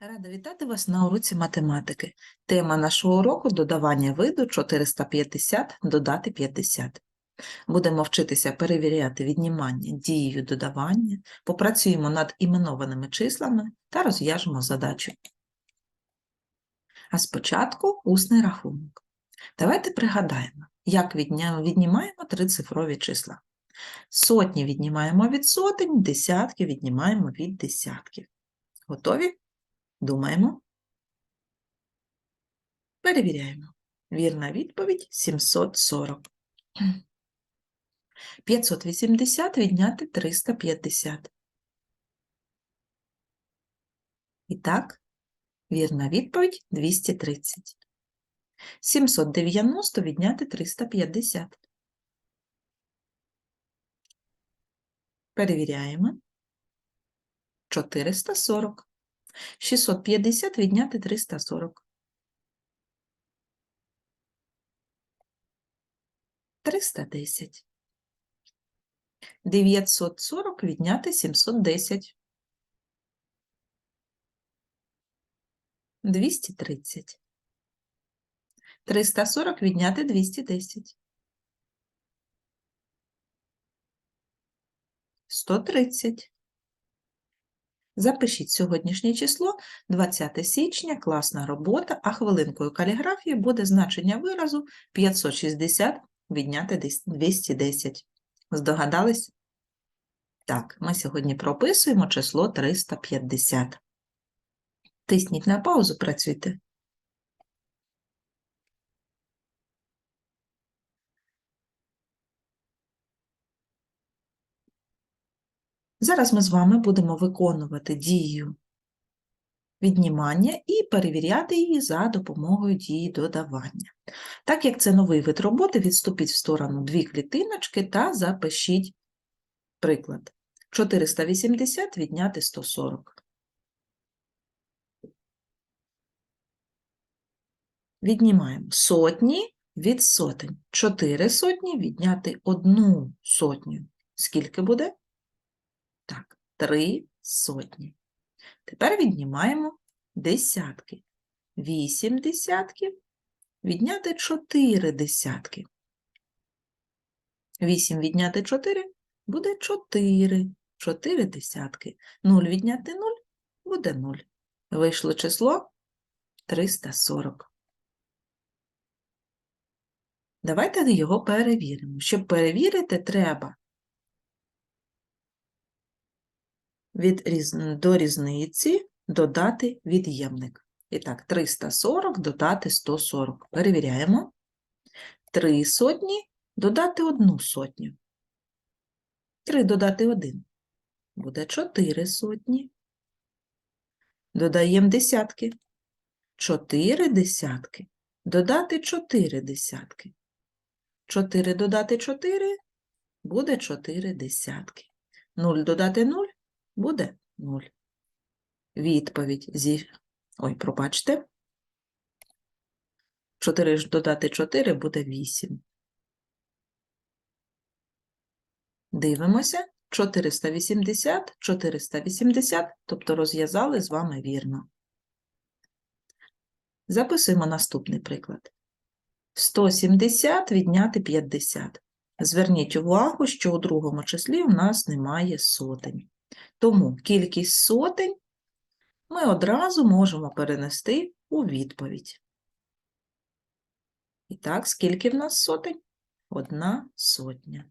Рада вітати вас на уроці математики. Тема нашого уроку додавання виду 450 додати 50. Будемо вчитися перевіряти віднімання дією додавання, попрацюємо над іменованими числами та розв'яжемо задачу. А спочатку усний рахунок. Давайте пригадаємо, як віднімаємо трицифрові числа. Сотні віднімаємо від сотень, десятки віднімаємо від десятків. Готові? Думаємо. Перевіряємо. Вірна відповідь 740. 580 відняти 350. І так, вірна відповідь 230. 790 відняти 350. Перевіряємо. 440. 650 відняти 340. 310. 940 відняти 710. 230. 340 відняти 210. 130. Запишіть сьогоднішнє число 20 січня, класна робота, а хвилинкою каліграфії буде значення виразу 560 відняти 210. Здогадались? Так, ми сьогодні прописуємо число 350. Тисніть на паузу, працюйте. Зараз ми з вами будемо виконувати дію віднімання і перевіряти її за допомогою дії додавання. Так як це новий вид роботи, відступіть в сторону дві клітиночки та запишіть приклад. 480 відняти 140. Віднімаємо сотні від сотень. 4 сотні відняти одну сотню. Скільки буде? Так, 3 сотні. Тепер віднімаємо десятки. 8 десятків відняти 4 десятки. 8 відняти 4 буде 4. 4 десятки. 0 відняти 0 буде 0. Вийшло число 340. Давайте його перевіримо. Щоб перевірити, треба від різ... до різниці додати від'ємник. І так, 340 додати 140. Перевіряємо. 3 сотні додати 1 сотню. 3 додати 1. Буде 4 сотні. Додаємо десятки. 4 десятки. Додати 4 десятки. 4 додати 4 буде 4 десятки. 0 додати 0 буде 0. Відповідь зі... Ой, пробачте. 4 додати 4 буде 8. Дивимося. 480, 480, тобто розв'язали з вами вірно. Записуємо наступний приклад. 170 відняти 50. Зверніть увагу, що у другому числі у нас немає сотень. Тому кількість сотень ми одразу можемо перенести у відповідь. І так, скільки в нас сотень? Одна сотня.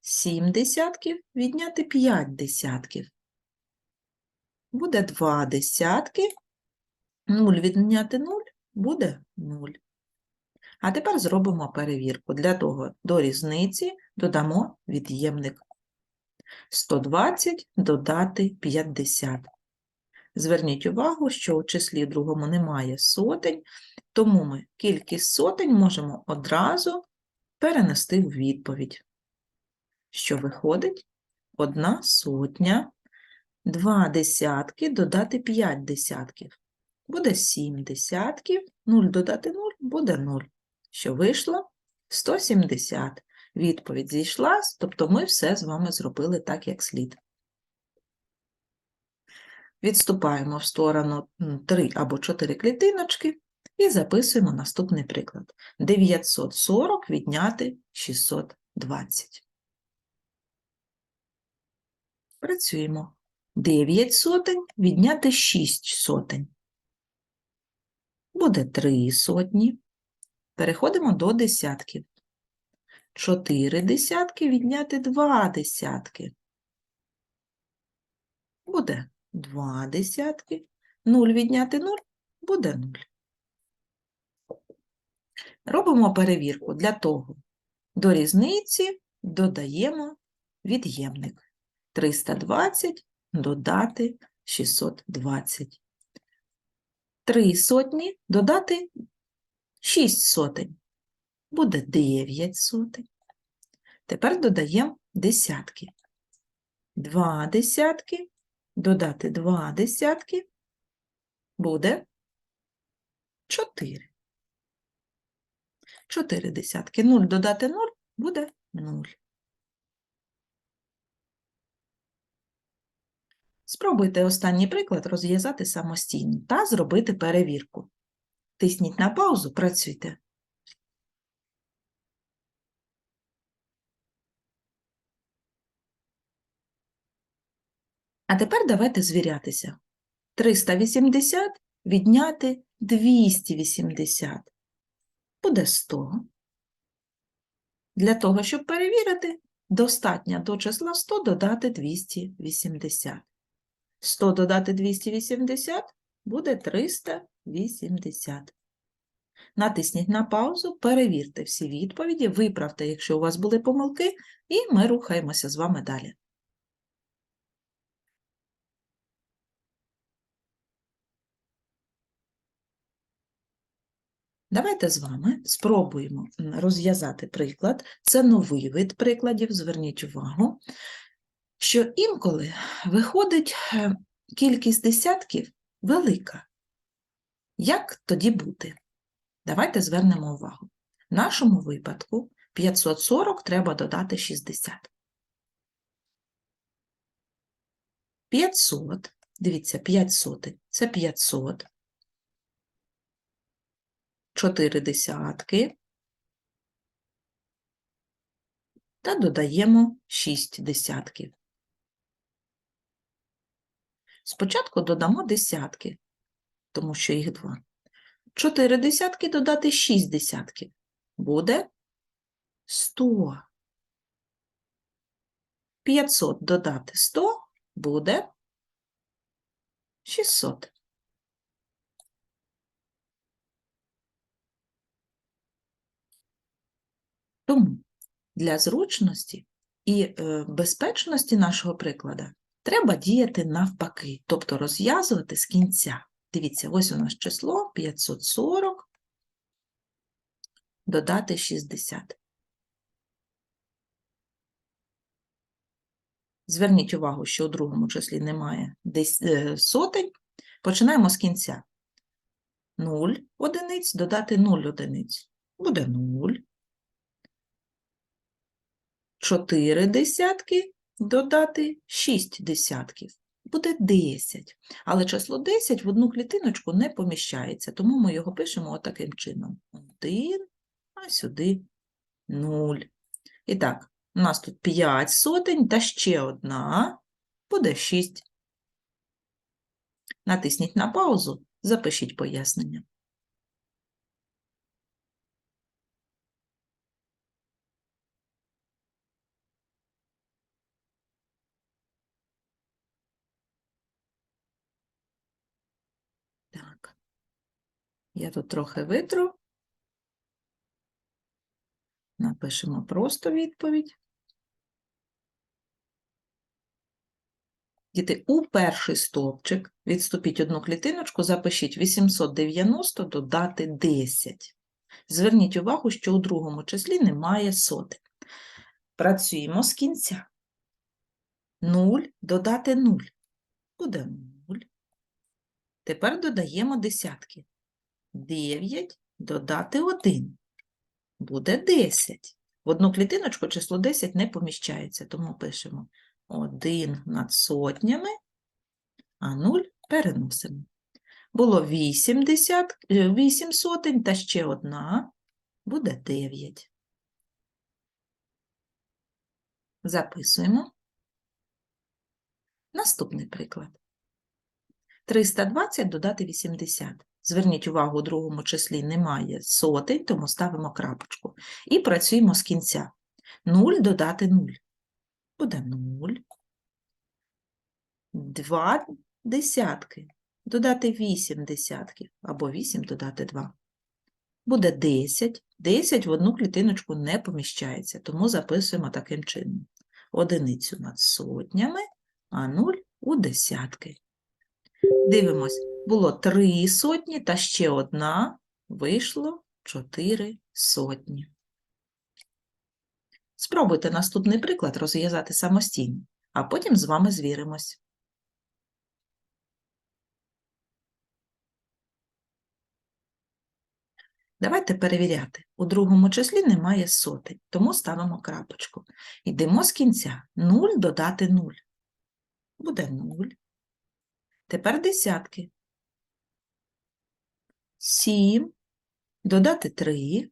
Сім десятків відняти п'ять десятків. Буде два десятки. Нуль відняти нуль буде нуль. А тепер зробимо перевірку. Для того до різниці додамо від'ємник. 120 додати 50. Зверніть увагу, що у числі другому немає сотень, тому ми кількість сотень можемо одразу перенести в відповідь. Що виходить? Одна сотня, два десятки додати 5 десятків. Буде 7 десятків, 0 додати 0 буде 0. Що вийшло? 170. Відповідь зійшла, тобто ми все з вами зробили так, як слід. Відступаємо в сторону 3 або 4 клітиночки і записуємо наступний приклад. 940 відняти 620. Працюємо. 9 сотень відняти 6 сотень. Буде 3 сотні. Переходимо до десятків. 4 десятки відняти 2 десятки. Буде 2 десятки. 0 відняти 0 буде 0. Робимо перевірку для того. До різниці додаємо від'ємник. 320 додати 620. 3 сотні додати 6 сотень. Буде 9 сотень. Тепер додаємо десятки. 2 десятки додати 2 десятки буде 4. 4 десятки. 0 додати 0 буде 0. Спробуйте останній приклад розв'язати самостійно та зробити перевірку. Тисніть на паузу, працюйте. А тепер давайте звірятися. 380 відняти 280 буде 100. Для того, щоб перевірити, достатньо до числа 100 додати 280. 100 додати 280 буде 380. Натисніть на паузу, перевірте всі відповіді, виправте, якщо у вас були помилки, і ми рухаємося з вами далі. Давайте з вами спробуємо розв'язати приклад. Це новий вид прикладів, зверніть увагу, що інколи виходить е, кількість десятків велика. Як тоді бути? Давайте звернемо увагу. В нашому випадку 540 треба додати 60. 500, дивіться, 5 сотень – це 500. 4 десятки та додаємо 6 десятків. Спочатку додамо десятки, тому що їх два. 4 десятки додати 6 десятків. Буде 100. 500 додати 100 буде 600. Тому для зручності і е, безпечності нашого прикладу треба діяти навпаки, тобто розв'язувати з кінця. Дивіться, ось у нас число 540 додати 60. Зверніть увагу, що у другому числі немає е, сотень. Починаємо з кінця. 0 одиниць додати 0 одиниць. Буде 0. 4 десятки додати 6 десятків. Буде 10. Але число 10 в одну клітиночку не поміщається, тому ми його пишемо отаким чином. 1, а сюди 0. І так, у нас тут 5 сотень та ще одна, буде 6. Натисніть на паузу, запишіть пояснення. Так. Я тут трохи витру. Напишемо просто відповідь. Діти, у перший стовпчик відступіть одну клітиночку, запишіть 890 додати 10. Зверніть увагу, що у другому числі немає сотень. Працюємо з кінця. 0 додати 0. Буде 0. Тепер додаємо десятки. 9 додати 1. Буде 10. В одну клітиночку число 10 не поміщається, тому пишемо 1 над сотнями, а 0 Переносимо. Було 80, 8 сотень та ще одна, буде 9. Записуємо. Наступний приклад. 320 додати 80. Зверніть увагу, у другому числі немає сотень, тому ставимо крапочку. І працюємо з кінця. 0 додати 0. Буде 0. 2 десятки. Додати 8 десятків. Або 8 додати 2. Буде 10. 10 в одну клітиночку не поміщається, тому записуємо таким чином. Одиницю над сотнями, а 0 у десятки. Дивимось, було 3 сотні та ще одна, вийшло 4 сотні. Спробуйте наступний приклад розв'язати самостійно, а потім з вами звіримось. Давайте перевіряти. У другому числі немає сотень, тому ставимо крапочку. Йдемо з кінця. 0 додати 0. Буде 0. Тепер десятки. 7 додати 3.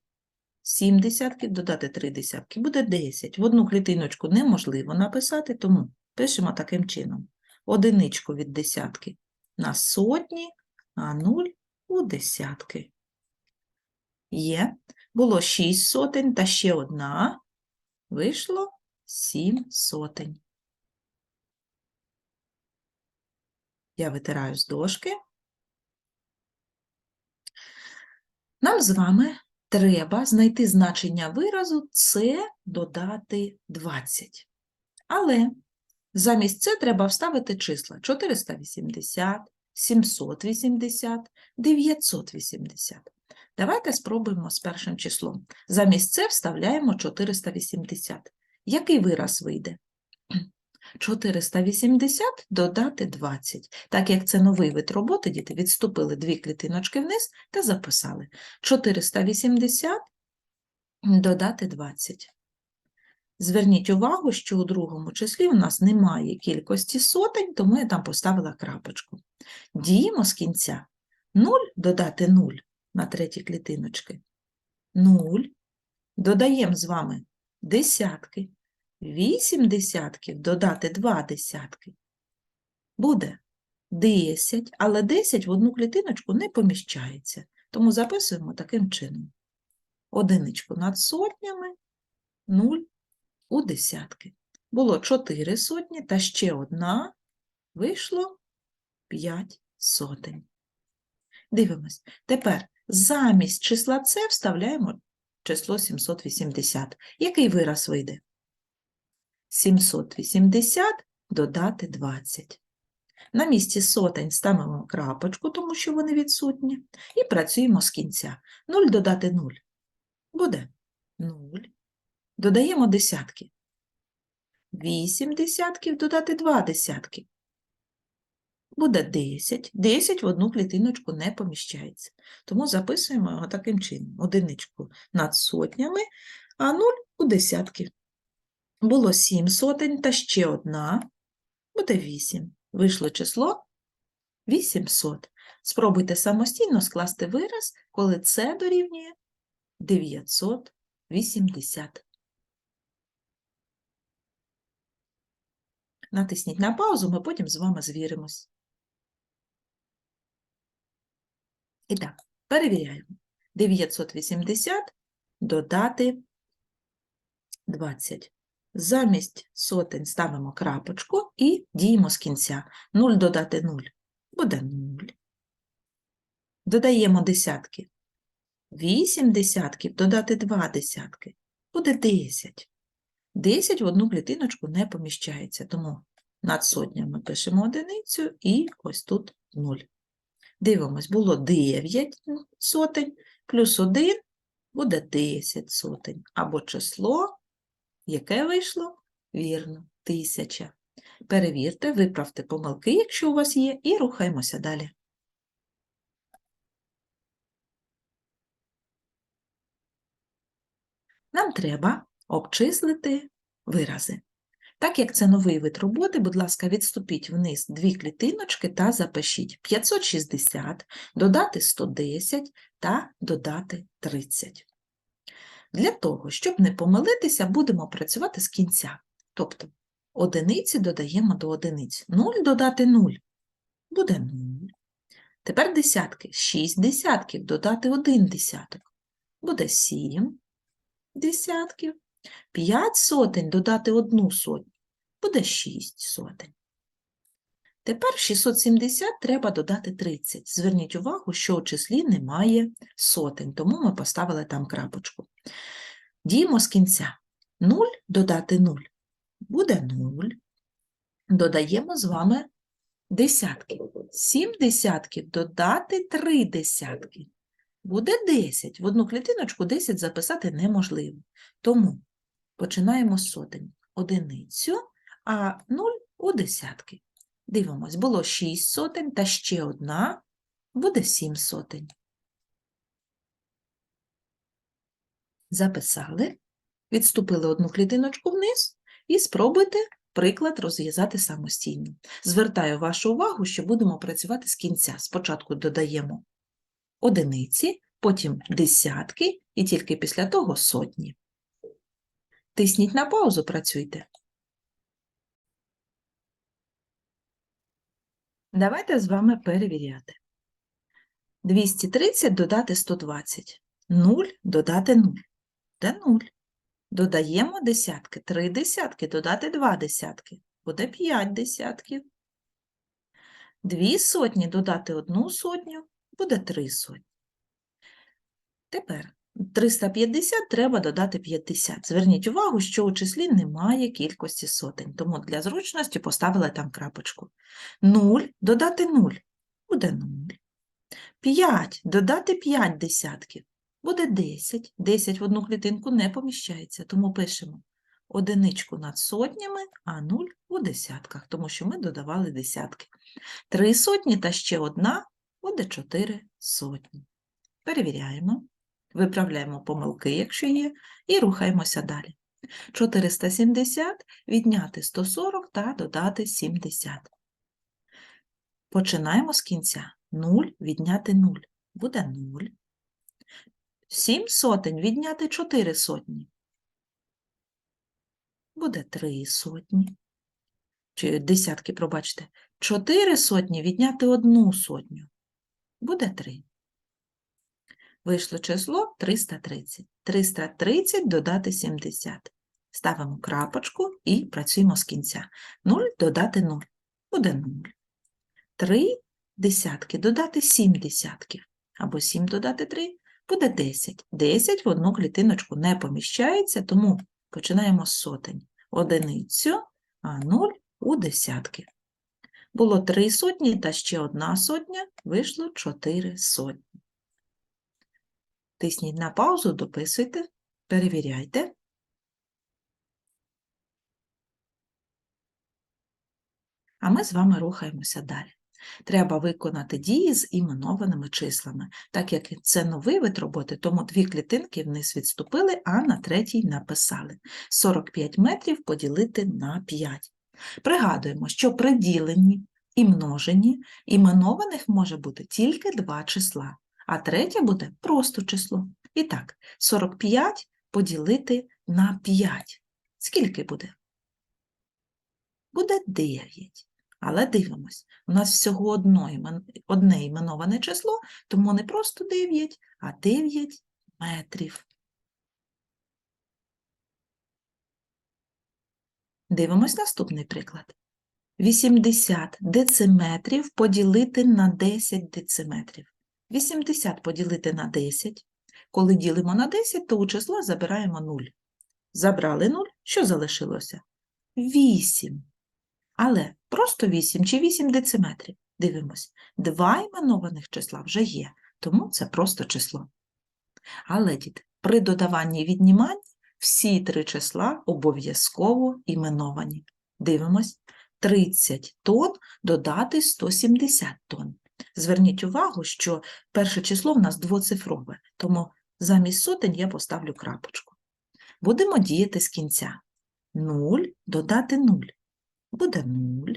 7 десятків додати 3 десятки. Буде 10. В одну клітиночку неможливо написати, тому пишемо таким чином. Одиничку від десятки на сотні, а 0 у десятки. Є. Було 6 сотень та ще одна. Вийшло 7 сотень. Я витираю з дошки. Нам з вами треба знайти значення виразу це додати 20. Але замість це треба вставити числа 480, 780, 980. Давайте спробуємо з першим числом. Замість це вставляємо 480. Який вираз вийде? 480 додати 20. Так як це новий вид роботи, діти відступили дві клітиночки вниз та записали. 480 додати 20. Зверніть увагу, що у другому числі у нас немає кількості сотень, тому я там поставила крапочку. Діємо з кінця. 0 додати 0 на третій клітиночки. 0. Додаємо з вами десятки. 8 десятків додати 2 десятки. Буде 10, але 10 в одну клітиночку не поміщається. Тому записуємо таким чином. Одиничку над сотнями, 0 у десятки. Було 4 сотні та ще одна, вийшло 5 сотень. Дивимось. Тепер замість числа С вставляємо число 780. Який вираз вийде? 780 додати 20. На місці сотень ставимо крапочку, тому що вони відсутні, і працюємо з кінця. 0 додати 0. Буде 0. Додаємо десятки. 8 десятків додати 2 десятки. Буде 10. 10 в одну клітиночку не поміщається. Тому записуємо його таким чином. Одиничку над сотнями, а 0 у десятки. Було 7 сотень та ще одна. Буде 8. Вийшло число 800. Спробуйте самостійно скласти вираз, коли це дорівнює 980. Натисніть на паузу, ми потім з вами звіримось. І так, перевіряємо. 980 додати 20. Замість сотень ставимо крапочку і діємо з кінця. 0 додати 0 буде 0. Додаємо десятки. 8 десятків додати 2 десятки буде 10. 10 в одну клітиночку не поміщається, тому над сотнями пишемо одиницю і ось тут 0. Дивимось, було 9 сотень, плюс 1 буде 10 сотень, або число Яке вийшло? Вірно, тисяча. Перевірте, виправте помилки, якщо у вас є, і рухаємося далі. Нам треба обчислити вирази. Так як це новий вид роботи, будь ласка, відступіть вниз дві клітиночки та запишіть 560, додати 110 та додати 30. Для того, щоб не помилитися, будемо працювати з кінця. Тобто одиниці додаємо до одиниць. 0 додати 0 буде 0. Тепер десятки. 6 десятків додати 1 десяток буде 7 десятків. 5 сотень додати 1 сотню буде 6 сотень. Тепер 670 треба додати 30. Зверніть увагу, що у числі немає сотень, тому ми поставили там крапочку. Діємо з кінця. 0 додати 0 буде 0. Додаємо з вами десятки. 7 десятків додати 3 десятки. Буде 10. В одну клітиночку 10 записати неможливо. Тому починаємо з сотень. Одиницю, а 0 у десятки. Дивимось, було 6 сотень та ще одна, буде 7 сотень. Записали, відступили одну клітиночку вниз і спробуйте приклад розв'язати самостійно. Звертаю вашу увагу, що будемо працювати з кінця. Спочатку додаємо одиниці, потім десятки і тільки після того сотні. Тисніть на паузу, працюйте. Давайте з вами перевіряти. 230 додати 120. 0 додати 0. Де 0? Додаємо десятки. 3 десятки додати 2 десятки. Буде 5 десятків. 2 сотні додати 1 сотню. Буде 3 сотні. Тепер 350 треба додати 50. Зверніть увагу, що у числі немає кількості сотень, тому для зручності поставили там крапочку. 0 додати 0 буде 0. 5 додати 5 десятків буде 10. 10 в одну клітинку не поміщається, тому пишемо одиничку над сотнями, а 0 у десятках, тому що ми додавали десятки. 3 сотні та ще одна буде 4 сотні. Перевіряємо. Виправляємо помилки, якщо є, і рухаємося далі. 470 відняти 140 та додати 70. Починаємо з кінця. 0 відняти 0. Буде 0. 7 сотень відняти 4 сотні. Буде 3 сотні. Чи десятки, пробачте. 4 сотні відняти 1 сотню. Буде 3. Вийшло число 330. 330 додати 70. Ставимо крапочку і працюємо з кінця. 0 додати 0. Буде 0. 3 десятки додати 7 десятків. Або 7 додати 3 буде 10. 10 в одну клітиночку не поміщається, тому починаємо з сотень. Одиницю, а 0 у десятки. Було 3 сотні та ще одна сотня, вийшло 4 сотні. Тисніть на паузу, дописуйте, перевіряйте. А ми з вами рухаємося далі. Треба виконати дії з іменованими числами. Так як це новий вид роботи, тому дві клітинки вниз відступили, а на третій написали. 45 метрів поділити на 5. Пригадуємо, що при діленні і множенні іменованих може бути тільки два числа а третє буде просто число. І так, 45 поділити на 5. Скільки буде? Буде 9. Але дивимось, у нас всього одно, одне іменоване число, тому не просто 9, а 9 метрів. Дивимось наступний приклад. 80 дециметрів поділити на 10 дециметрів. 80 поділити на 10. Коли ділимо на 10, то у число забираємо 0. Забрали 0, що залишилося? 8. Але просто 8 чи 8 дециметрів. Дивимось, два іменованих числа вже є, тому це просто число. Але, діти, при додаванні і відніманні всі три числа обов'язково іменовані. Дивимось, 30 тонн додати 170 тонн. Зверніть увагу, що перше число в нас двоцифрове, тому замість сотень я поставлю крапочку. Будемо діяти з кінця. 0 додати 0. Буде 0.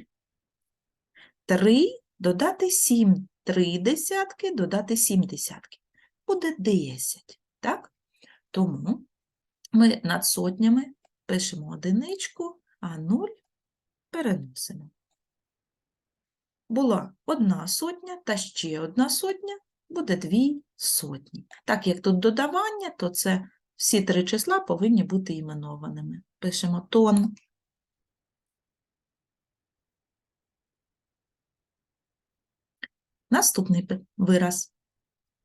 3 додати 7. 3 десятки додати 7 десятків. Буде 10. Так? Тому ми над сотнями пишемо одиничку, а 0 переносимо. Була одна сотня та ще одна сотня, буде дві сотні. Так як тут додавання, то це всі три числа повинні бути іменованими. Пишемо тон. Наступний вираз.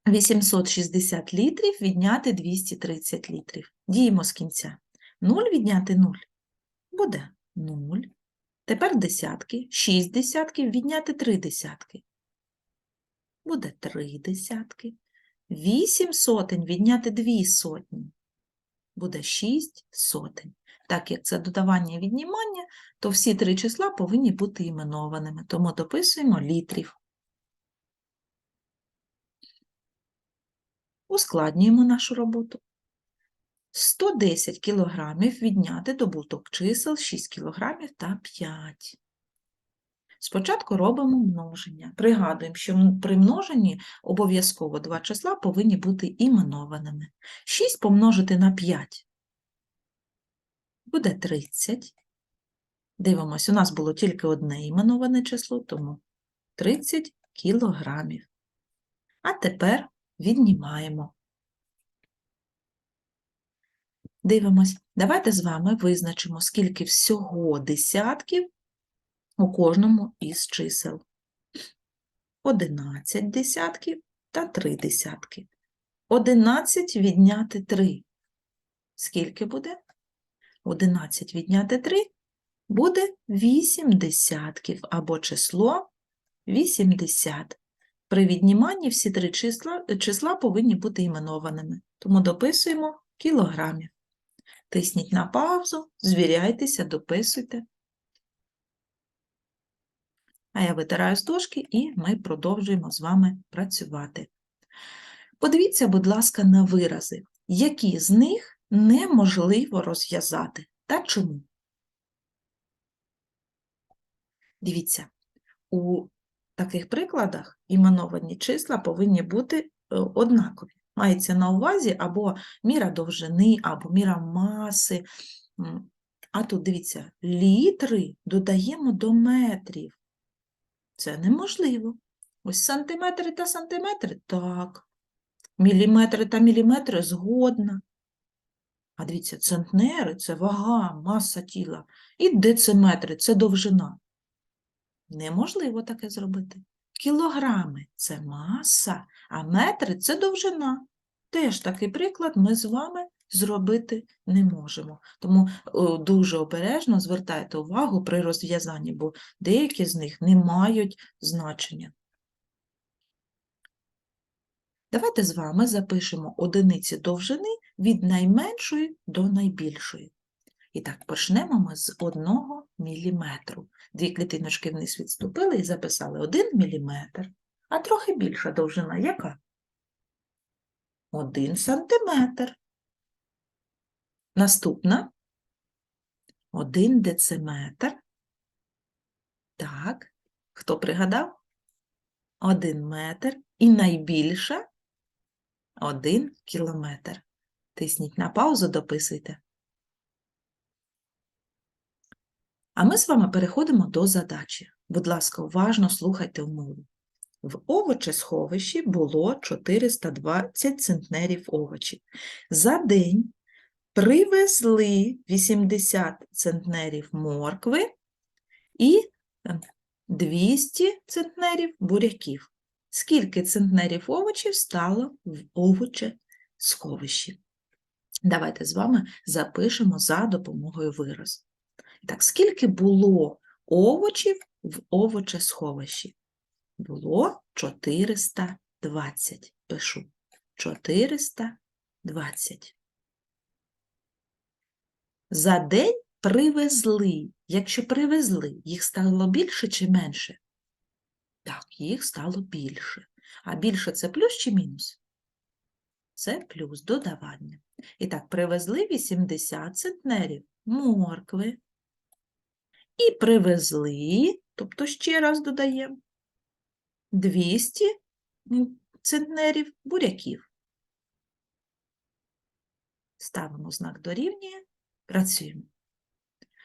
860 літрів відняти 230 літрів. Діємо з кінця. 0 відняти 0 буде 0. Тепер десятки. 6 десятків відняти 3 десятки. Буде 3 десятки. 8 сотень відняти 2 сотні. Буде 6 сотень. Так як це додавання і віднімання, то всі три числа повинні бути іменованими. Тому дописуємо літрів. Ускладнюємо нашу роботу. 110 кілограмів відняти добуток чисел 6 кілограмів та 5. Спочатку робимо множення. Пригадуємо, що при множенні обов'язково два числа повинні бути іменованими. 6 помножити на 5 буде 30. Дивимось, у нас було тільки одне іменоване число, тому 30 кілограмів. А тепер віднімаємо. Дивимось. Давайте з вами визначимо, скільки всього десятків у кожному із чисел. 11 десятків та 3 десятки. 11 відняти 3. Скільки буде? 11 відняти 3 буде 8 десятків або число 80. При відніманні всі три числа, числа повинні бути іменованими, тому дописуємо кілограмів. Тисніть на паузу, звіряйтеся, дописуйте. А я витираю з дошки і ми продовжуємо з вами працювати. Подивіться, будь ласка, на вирази, які з них неможливо розв'язати та чому. Дивіться, у таких прикладах іменовані числа повинні бути е, однакові. Мається на увазі або міра довжини, або міра маси. А тут дивіться, літри додаємо до метрів. Це неможливо. Ось сантиметри та сантиметри так. Міліметри та міліметри згодна. А дивіться, центнери це вага, маса тіла. І дециметри це довжина. Неможливо таке зробити. Кілограми це маса, а метри це довжина. Теж такий приклад ми з вами зробити не можемо. Тому дуже обережно звертайте увагу при розв'язанні, бо деякі з них не мають значення. Давайте з вами запишемо одиниці довжини від найменшої до найбільшої. І так, почнемо ми з 1 міліметру. Дві клітиночки вниз відступили і записали 1 міліметр. А трохи більша довжина яка? 1 сантиметр. Наступна 1 дециметр. Так, хто пригадав? 1 метр. І найбільша 1 кілометр. Тисніть на паузу, дописуйте. А ми з вами переходимо до задачі. Будь ласка, уважно слухайте умову. В овочесховищі було 420 центнерів овочів. За день привезли 80 центнерів моркви і е, 200 центнерів буряків. Скільки центнерів овочів стало в овочесховищі? Давайте з вами запишемо за допомогою виразу. Так, скільки було овочів в овочесховищі? Було 420. Пишу 420. За день привезли. Якщо привезли, їх стало більше чи менше? Так, їх стало більше. А більше це плюс чи мінус? Це плюс додавання. І так, привезли 80 центнерів. моркви і привезли, тобто ще раз додаємо, 200 центнерів буряків. Ставимо знак дорівнює, працюємо.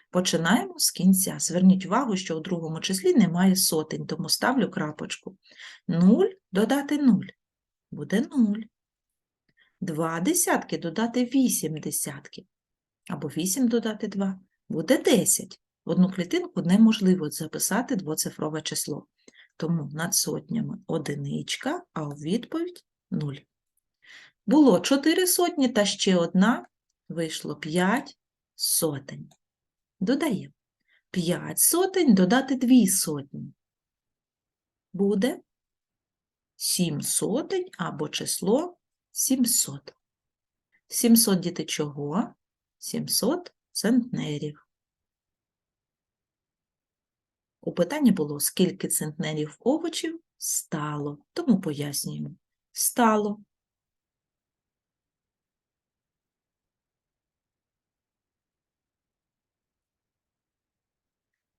Починаємо з кінця. Зверніть увагу, що у другому числі немає сотень, тому ставлю крапочку. 0 додати 0 буде 0. Два десятки додати 8 десятків. Або 8 додати 2 буде 10. В одну клітинку неможливо записати двоцифрове число. Тому над сотнями одиничка, а у відповідь 0. Було 4 сотні та ще одна, вийшло 5 сотень. Додаємо 5 сотень додати 2 сотні. Буде 7 сотень або число 700. 700 діти чого? 700 центнерів. У питанні було, скільки центнерів овочів стало, тому пояснюємо. Стало.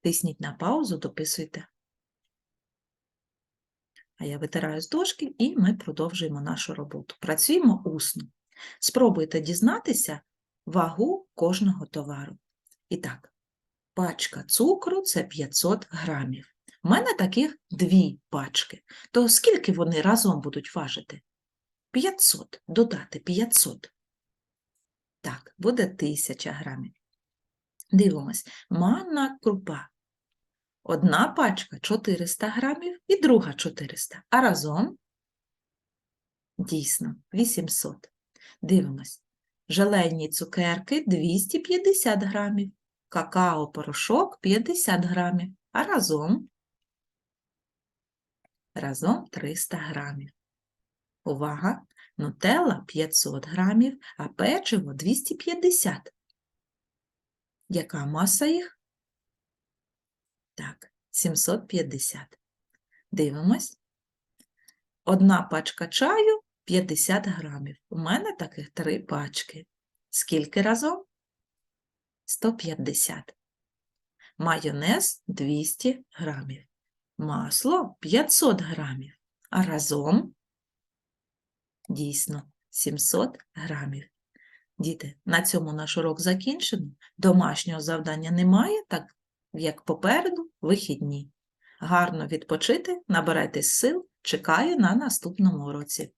Тисніть на паузу, дописуйте. А я витираю з дошки і ми продовжуємо нашу роботу. Працюємо усно. Спробуйте дізнатися вагу кожного товару. І так, пачка цукру це 500 грамів. У мене таких дві пачки. То скільки вони разом будуть важити? 500. Додати 500. Так, буде 1000 грамів. Дивимось, манна крупа. Одна пачка 400 грамів і друга 400. А разом дійсно 800. Дивимось. Желейні цукерки 250 грамів, какао-порошок 50 грамів, а разом разом 300 грамів. Увага! Нутелла 500 грамів, а печиво 250. Яка маса їх? Так, 750. Дивимось. Одна пачка чаю 50 грамів. У мене таких три пачки. Скільки разом? 150. Майонез 200 грамів. Масло 500 грамів. А разом дійсно 700 грамів. Діти, на цьому наш урок закінчено. Домашнього завдання немає, так як попереду вихідні. Гарно відпочити, набирайтесь сил, чекаю на наступному уроці.